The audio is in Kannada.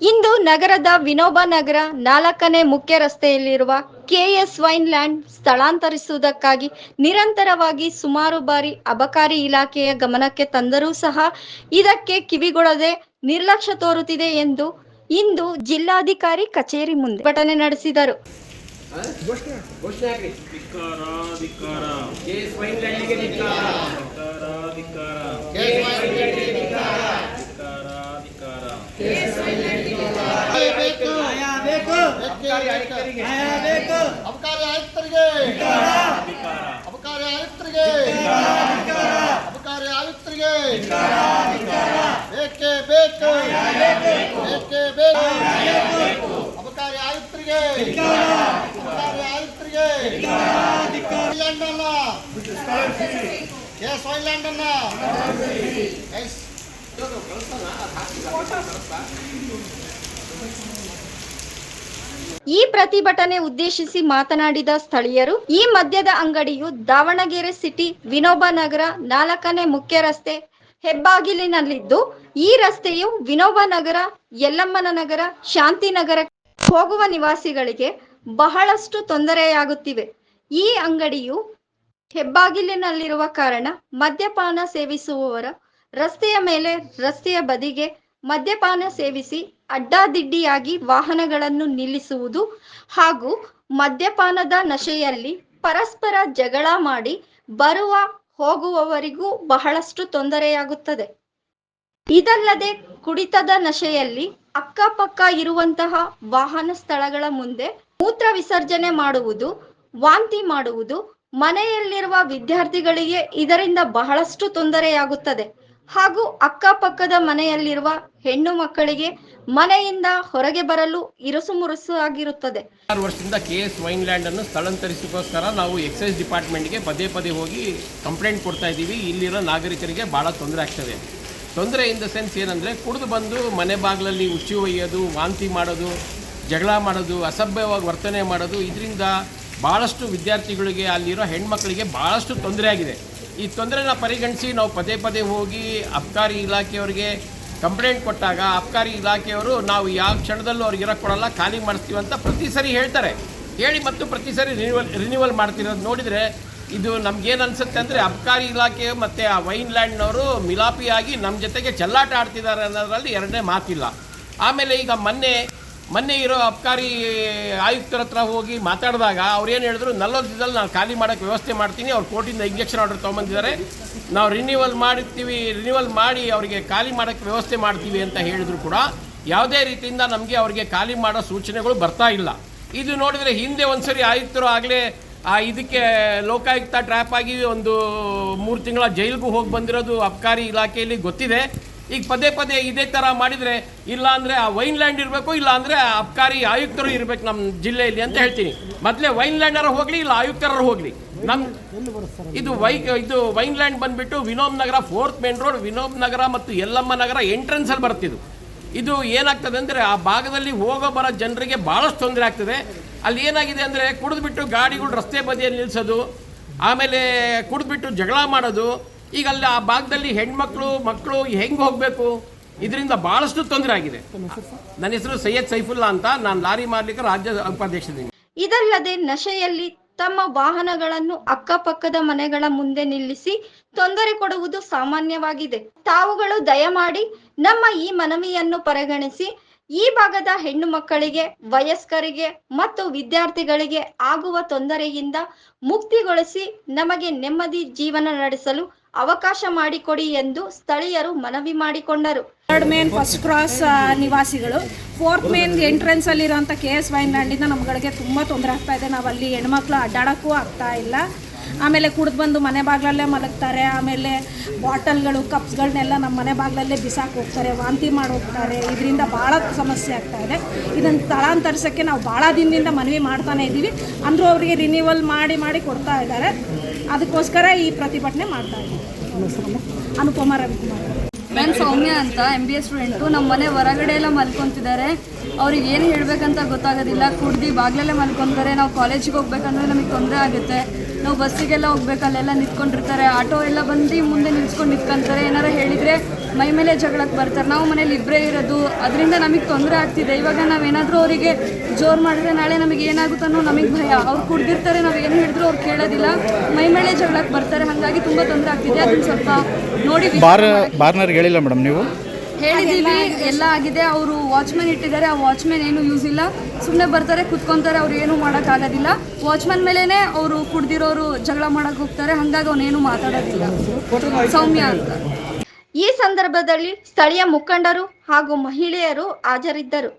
ಇಂದು ನಗರದ ವಿನೋಬ ನಗರ ನಾಲ್ಕನೇ ಮುಖ್ಯ ರಸ್ತೆಯಲ್ಲಿರುವ ಕೆಎಸ್ ವೈನ್ ಲ್ಯಾಂಡ್ ಸ್ಥಳಾಂತರಿಸುವುದಕ್ಕಾಗಿ ನಿರಂತರವಾಗಿ ಸುಮಾರು ಬಾರಿ ಅಬಕಾರಿ ಇಲಾಖೆಯ ಗಮನಕ್ಕೆ ತಂದರೂ ಸಹ ಇದಕ್ಕೆ ಕಿವಿಗೊಡದೆ ನಿರ್ಲಕ್ಷ್ಯ ತೋರುತ್ತಿದೆ ಎಂದು ಇಂದು ಜಿಲ್ಲಾಧಿಕಾರಿ ಕಚೇರಿ ಮುಂದೆ ಘಟನೆ ನಡೆಸಿದರು. ಕೇಸ್ ಅಬಕಾರಿ ಆಯುಕ್ತರಿಗೆ. ಅಬಕಾರಿ ಆಯುಕ್ತರಿಗೆ. ಅಬಕಾರಿ ಆಯುಕ್ತರಿಗೆ. ಅಬಕಾರಿ ಆಯುಕ್ತರಿಗೆ. ಬೇಕೇ ಬೇಕು. ಬೇಕೇ. ಬೇಕು ಅಬಕಾರಿ ಆಯುಕ್ತರಿಗೆ. ಅಬಕಾರಿ ಆಯುಕ್ತರಿಗೆ. ಅನ್ನ ಕೇಸ್ ವೈನ್ ಲ್ಯಾಂಡ್ ಅನ್ನ ಎಸ್. ಈ ಪ್ರತಿಭಟನೆ ಉದ್ದೇಶಿಸಿ ಮಾತನಾಡಿದ ಸ್ಥಳೀಯರು, ಈ ಮದ್ಯದ ಅಂಗಡಿಯು ದಾವಣಗೆರೆ ಸಿಟಿ ವಿನೋಬ ನಗರ ನಾಲ್ಕನೇ ಮುಖ್ಯ ರಸ್ತೆ ಹೆಬ್ಬಾಗಿಲಿನಲ್ಲಿದ್ದು, ಈ ರಸ್ತೆಯು ವಿನೋಬ ನಗರ, ಯಲ್ಲಮ್ಮನ ನಗರ ಶಾಂತಿನಗರ ಹೋಗುವ ನಿವಾಸಿಗಳಿಗೆ ಬಹಳಷ್ಟು ತೊಂದರೆಯಾಗುತ್ತಿವೆ. ಈ ಅಂಗಡಿಯು ಹೆಬ್ಬಾಗಿಲಿನಲ್ಲಿರುವ ಕಾರಣ ಮದ್ಯಪಾನ ಸೇವಿಸುವವರ ರಸ್ತೆಯ ಮೇಲೆ ರಸ್ತೆಯ ಬದಿಗೆ ಮದ್ಯಪಾನ ಸೇವಿಸಿ ಅಡ್ಡಾದಿಡ್ಡಿಯಾಗಿ ವಾಹನಗಳನ್ನು ನಿಲ್ಲಿಸುವುದು ಹಾಗೂ ಮದ್ಯಪಾನದ ನಶೆಯಲ್ಲಿ ಪರಸ್ಪರ ಜಗಳ ಮಾಡಿ ಬರುವ ಹೋಗುವವರಿಗೂ ಬಹಳಷ್ಟು ತೊಂದರೆಯಾಗುತ್ತದೆ. ಇದಲ್ಲದೆ ಕುಡಿತದ ನಶೆಯಲ್ಲಿ ಅಕ್ಕಪಕ್ಕ ಇರುವಂತಹ ವಾಹನ ಸ್ಥಳಗಳ ಮುಂದೆ ಮೂತ್ರ ವಿಸರ್ಜನೆ ಮಾಡುವುದು, ವಾಂತಿ ಮಾಡುವುದು, ಮನೆಯಲ್ಲಿರುವ ವಿದ್ಯಾರ್ಥಿಗಳಿಗೆ ಇದರಿಂದ ಬಹಳಷ್ಟು ತೊಂದರೆಯಾಗುತ್ತದೆ. ಹಾಗೂ ಅಕ್ಕಪಕ್ಕದ ಮನೆಯಲ್ಲಿರುವ ಹೆಣ್ಣು ಮಕ್ಕಳಿಗೆ ಮನೆಯಿಂದ ಹೊರಗೆ ಬರಲು ಇರಸು ಮುರುಸು ಆಗಿರುತ್ತದೆ. ಆರು ವರ್ಷದಿಂದ ಕೆ ಎಸ್ ವೈನ್ ಲ್ಯಾಂಡನ್ನು ಸ್ಥಳಾಂತರಿಸಿಕೋಸ್ಕರ ನಾವು ಎಕ್ಸೈಸ್ ಡಿಪಾರ್ಟ್ಮೆಂಟ್ಗೆ ಪದೇ ಪದೇ ಹೋಗಿ ಕಂಪ್ಲೇಂಟ್ ಕೊಡ್ತಾ ಇದ್ದೀವಿ. ಇಲ್ಲಿರೋ ನಾಗರಿಕರಿಗೆ ಭಾಳ ತೊಂದರೆ ಆಗ್ತದೆ. ತೊಂದರೆ ಇನ್ ದ ಸೆನ್ಸ್ ಏನಂದರೆ ಕುಡಿದು ಬಂದು ಮನೆ ಬಾಗಿಲಲ್ಲಿ ಉಚ್ಚಿ ಒಯ್ಯೋದು, ವಾಂತಿ ಮಾಡೋದು, ಜಗಳ ಮಾಡೋದು, ಅಸಭ್ಯವಾಗಿ ವರ್ತನೆ ಮಾಡೋದು, ಇದರಿಂದ ಭಾಳಷ್ಟು ವಿದ್ಯಾರ್ಥಿಗಳಿಗೆ ಅಲ್ಲಿರೋ ಹೆಣ್ಮಕ್ಳಿಗೆ ಭಾಳಷ್ಟು ತೊಂದರೆ ಆಗಿದೆ. ಈ ತೊಂದರೆನ ಪರಿಗಣಿಸಿ ನಾವು ಪದೇ ಪದೇ ಹೋಗಿ ಅಬ್ಕಾರಿ ಇಲಾಖೆಯವರಿಗೆ ಕಂಪ್ಲೇಂಟ್ ಕೊಟ್ಟಾಗ ಅಬ್ಕಾರಿ ಇಲಾಖೆಯವರು, ನಾವು ಯಾವ ಕ್ಷಣದಲ್ಲೂ ಅವ್ರಿಗೆ ಇರೋಕ್ಕೆ ಕೊಡಲ್ಲ, ಖಾಲಿ ಮಾಡಿಸ್ತೀವಿ ಅಂತ ಪ್ರತಿ ಸರಿ ಹೇಳ್ತಾರೆ. ಹೇಳಿ ಮತ್ತು ಪ್ರತಿ ಸರಿ ರಿನಿವಲ್ ರಿನಿವಲ್ ಮಾಡ್ತಿರೋದು ನೋಡಿದರೆ ಇದು ನಮಗೇನು ಅನ್ಸುತ್ತೆ ಅಂದರೆ ಅಬ್ಕಾರಿ ಇಲಾಖೆ ಮತ್ತು ಆ ವೈನ್ಲ್ಯಾಂಡ್ನವರು ಮಿಲಾಪಿಯಾಗಿ ನಮ್ಮ ಜೊತೆಗೆ ಚೆಲ್ಲಾಟ ಆಡ್ತಿದ್ದಾರೆ ಅನ್ನೋದರಲ್ಲಿ ಎರಡನೇ ಮಾತಿಲ್ಲ. ಆಮೇಲೆ ಈಗ ಮೊನ್ನೆ ಮೊನ್ನೆ ಇರೋ ಅಬ್ಕಾರಿ ಆಯುಕ್ತರ ಹತ್ರ ಹೋಗಿ ಮಾತಾಡಿದಾಗ ಅವ್ರು ಏನು ಹೇಳಿದ್ರು, ನಲ್ವತ್ತು ದಿನದಲ್ಲಿ ನಾನು ಖಾಲಿ ಮಾಡೋಕ್ಕೆ ವ್ಯವಸ್ಥೆ ಮಾಡ್ತೀನಿ, ಅವ್ರು ಕೋರ್ಟಿಂದ ಇಂಜೆಕ್ಷನ್ ಆರ್ಡರ್ ತೊಗೊಂಬಂದಿದ್ದಾರೆ. ನಾವು ರಿನ್ಯೂವಲ್ ಮಾಡಿರ್ತೀವಿ ರಿನ್ಯೂವಲ್ ಮಾಡಿ ಅವರಿಗೆ ಖಾಲಿ ಮಾಡೋಕ್ಕೆ ವ್ಯವಸ್ಥೆ ಮಾಡ್ತೀವಿ ಅಂತ ಹೇಳಿದ್ರು ಕೂಡ, ಯಾವುದೇ ರೀತಿಯಿಂದ ನಮಗೆ ಅವರಿಗೆ ಖಾಲಿ ಮಾಡೋ ಸೂಚನೆಗಳು ಬರ್ತಾ ಇಲ್ಲ. ಇದು ನೋಡಿದರೆ ಹಿಂದೆ ಒಂದ್ಸರಿ ಆಯುಕ್ತರು ಆಗಲೇ, ಆ ಇದಕ್ಕೆ ಲೋಕಾಯುಕ್ತ ಟ್ರ್ಯಾಪ್ ಆಗಿ ಒಂದು ಮೂರು ತಿಂಗಳ ಜೈಲಿಗೂ ಹೋಗಿ ಬಂದಿರೋದು ಅಬ್ಕಾರಿ ಇಲಾಖೆಯಲ್ಲಿ ಗೊತ್ತಿದೆ. ಈಗ ಪದೇ ಪದೇ ಇದೇ ಥರ ಮಾಡಿದರೆ ಇಲ್ಲ ಅಂದರೆ ಆ ವೈನ್ಲ್ಯಾಂಡ್ ಇರಬೇಕು, ಇಲ್ಲ ಅಂದರೆ ಅಬ್ಕಾರಿ ಆಯುಕ್ತರು ಇರಬೇಕು ನಮ್ಮ ಜಿಲ್ಲೆಯಲ್ಲಿ ಅಂತ ಹೇಳ್ತೀನಿ. ಮೊದಲೇ ವೈನ್ ಲ್ಯಾಂಡರ ಹೋಗಲಿ, ಇಲ್ಲ ಆಯುಕ್ತರ ಹೋಗಲಿ. ನಮ್ಮ ಇದು ವೈ, ಇದು ವೈನ್ಲ್ಯಾಂಡ್ ಬಂದುಬಿಟ್ಟು Vinoba Nagar, fourth main road, Vinoba Nagar ಮತ್ತು ಯಲ್ಲಮ್ಮ ನಗರ ಎಂಟ್ರೆನ್ಸಲ್ಲಿ ಬರ್ತಿದ್ದು ಇದು ಏನಾಗ್ತದೆ ಅಂದರೆ ಆ ಭಾಗದಲ್ಲಿ ಹೋಗೋ ಬರೋ ಜನರಿಗೆ ಭಾಳಷ್ಟು ತೊಂದರೆ ಆಗ್ತದೆ. ಅಲ್ಲಿ ಏನಾಗಿದೆ ಅಂದರೆ ಕುಡಿದ್ಬಿಟ್ಟು ಗಾಡಿಗಳು ರಸ್ತೆ ಬದಿಯಲ್ಲಿ ನಿಲ್ಲಿಸೋದು ಆಮೇಲೆ ಕುಡಿದ್ಬಿಟ್ಟು ಜಗಳ ಮಾಡೋದು ಈಗ ಅಲ್ಲಿ ಆ ಭಾಗದಲ್ಲಿ ಹೆಣ್ಮಕ್ಳು ಮಕ್ಕಳು ಹೆಂಗೆ ಹೋಗಬೇಕು? ಇದರಿಂದ ಭಾಳಷ್ಟು ತೊಂದರೆ ಆಗಿದೆ. ನನ್ನ ಹೆಸರು ಸೈಯದ್ ಸೈಫುಲ್ಲಾ ಅಂತ. ನಾನು ಲಾರಿ ಮಾರ್ಲಿಕ್ಕೆ ರಾಜ್ಯ ಉಪಾಧ್ಯಕ್ಷದ್ದೀನಿ ಇದಲ್ಲದೆ ನಶೆಯಲ್ಲಿ ತಮ್ಮ ವಾಹನಗಳನ್ನು ಅಕ್ಕಪಕ್ಕದ ಮನೆಗಳ ಮುಂದೆ ನಿಲ್ಲಿಸಿ ತೊಂದರೆ ಕೊಡುವುದು ಸಾಮಾನ್ಯವಾಗಿದೆ. ತಾವುಗಳು ದಯಮಾಡಿ ನಮ್ಮ ಈ ಮನವಿಯನ್ನು ಪರಿಗಣಿಸಿ ಈ ಭಾಗದ ಹೆಣ್ಣು ಮಕ್ಕಳಿಗೆ ವಯಸ್ಕರಿಗೆ ಮತ್ತು ವಿದ್ಯಾರ್ಥಿಗಳಿಗೆ ಆಗುವ ತೊಂದರೆಯಿಂದ ಮುಕ್ತಿಗೊಳಿಸಿ ನಮಗೆ ನೆಮ್ಮದಿ ಜೀವನ ನಡೆಸಲು ಅವಕಾಶ ಮಾಡಿಕೊಡಿ ಎಂದು ಸ್ಥಳೀಯರು ಮನವಿ ಮಾಡಿಕೊಂಡರು. ಥರ್ಡ್ ಮೇನ್ ಫಸ್ಟ್ ಕ್ರಾಸ್ ನಿವಾಸಿಗಳು. ಫೋರ್ತ್ ಮೇನ್ ಎಂಟ್ರೆನ್ಸ್ ಅಲ್ಲಿರುವಂಥ ಕೆ ಎಸ್ ವೈನ್ ಲ್ಯಾಂಡಿಂದ ನಮ್ಗಳಿಗೆ ತುಂಬ ತೊಂದರೆ ಆಗ್ತಾ ಇದೆ. ನಾವು ಅಲ್ಲಿ ಹೆಣ್ಮಕ್ಳು ಅಡ್ಡಾಡೋಕ್ಕೂ ಆಗ್ತಾ ಇಲ್ಲ. ಆಮೇಲೆ ಕುಡಿದು ಬಂದು ಮನೆ ಬಾಗಿಲಲ್ಲೇ ಮಲಗ್ತಾರೆ. ಆಮೇಲೆ ಬಾಟಲ್ಗಳು ಕಪ್ಸ್ಗಳನ್ನೆಲ್ಲ ನಮ್ಮ ಮನೆ ಬಾಗಿಲಲ್ಲೇ ಬಿಸಾಕ್ ಹೋಗ್ತಾರೆ, ವಾಂತಿ ಮಾಡಿ ಹೋಗ್ತಾರೆ. ಇದರಿಂದ ಭಾಳ ಸಮಸ್ಯೆ ಆಗ್ತಾ ಇದೆ. ಇದನ್ನು ಸ್ಥಳಾಂತರಿಸೋಕ್ಕೆ ನಾವು ಭಾಳ ದಿನದಿಂದ ಮನವಿ ಮಾಡ್ತಾನೆ ಇದ್ದೀವಿ ಅಂದರೂ ಅವರಿಗೆ ರಿನ್ಯೂವಲ್ ಮಾಡಿ ಮಾಡಿ ಕೊಡ್ತಾ ಇದ್ದಾರೆ. ಅದಕ್ಕೋಸ್ಕರ ಈ ಪ್ರತಿಭಟನೆ ಮಾಡ್ತಾ ಇದ್ದೀವಿ ಅನುಪಮ ರವಿಕುಮಾರ್. ನಾನು ಸೌಮ್ಯ ಅಂತ ಎಂ ಬಿ ಎ ಸ್ಟೂಡೆಂಟು ನಮ್ಮ ಮನೆ ಹೊರಗಡೆ ಎಲ್ಲ ಮಲ್ಕೊತಿದ್ದಾರೆ. ಅವ್ರಿಗೆ ಏನು ಹೇಳಬೇಕಂತ ಗೊತ್ತಾಗೋದಿಲ್ಲ. ಕುಡ್ದು ಬಾಗ್ಲಲ್ಲೇ ಮಲ್ಕೊಂತಾರೆ. ನಾವು ಕಾಲೇಜಿಗೆ ಹೋಗ್ಬೇಕಂದ್ರೆ ನಮಗೆ ತೊಂದರೆ ಆಗುತ್ತೆ. ನಾವು ಬಸ್ಸಿಗೆಲ್ಲ ಹೋಗ್ಬೇಕು, ಅಲ್ಲೆಲ್ಲ ನಿಂತ್ಕೊಂಡಿರ್ತಾರೆ. ಆಟೋ ಎಲ್ಲ ಬಂದು ಮುಂದೆ ನಿಲ್ಸ್ಕೊಂಡು ನಿಂತ್ಕೊಂತಾರೆ. ಏನಾರು ಹೇಳಿದರೆ ಮೈ ಮೇಲೆ ಜಗಳಕ್ಕೆ ಬರ್ತಾರೆ. ನಾವು ಮನೇಲಿ ಇಬ್ಬರೇ ಇರೋದು. ಅದರಿಂದ ನಮಗೆ ತೊಂದರೆ ಆಗ್ತಿದೆ. ಇವಾಗ ನಾವೇನಾದರೂ ಅವರಿಗೆ ಜೋರು ಮಾಡಿದ್ರೆ ನಾಳೆ ನಮಗೆ ಏನಾಗುತ್ತೋ ನಮಗೆ ಭಯ. ಅವ್ರು ಕುಡ್ದಿರ್ತಾರೆ. ನಾವು ಏನು ಹೇಳಿದ್ರು ಅವ್ರು ಕೇಳೋದಿಲ್ಲ. ಮೈ ಮೇಲೆ ಜಗಳಕ್ಕೆ ಬರ್ತಾರೆ. ಹಾಗಾಗಿ ತುಂಬ ತೊಂದರೆ ಆಗ್ತಿದೆ. ಅದನ್ನು ಸ್ವಲ್ಪ ನೋಡಿ ಬಾರ್ನರ್ಗೆ ಹೇಳಿಲ್ಲ ಮೇಡಮ್ ನೀವು? ಹೇಳಿದ್ದೀವಿ ಎಲ್ಲ ಆಗಿದೆ. ಅವರು ವಾಚ್ಮ್ಯಾನ್ ಇಟ್ಟಿದ್ದಾರೆ. ಆ ವಾಚ್ಮ್ಯಾನ್ ಏನು ಯೂಸ್ ಇಲ್ಲ. ಸುಮ್ಮನೆ ಬರ್ತಾರೆ ಕುತ್ಕೊಂತಾರೆ ಅವ್ರು ಏನು ಮಾಡೋಕ್ಕಾಗೋದಿಲ್ಲ ವಾಚ್ಮ್ಯಾನ್ ಮೇಲೇ ಅವರು ಕುಡ್ದಿರೋರು ಜಗಳ ಮಾಡೋಕೆ ಹೋಗ್ತಾರೆ. ಹಂಗಾಗಿ ಅವನೇನು ಮಾತಾಡೋದಿಲ್ಲ. ಸೌಮ್ಯ ಅಂತ. ಈ ಸಂದರ್ಭದಲ್ಲಿ ಸ್ಥಳೀಯ ಮುಖಂಡರು ಹಾಗೂ ಮಹಿಳೆಯರು ಹಾಜರಿದ್ದರು.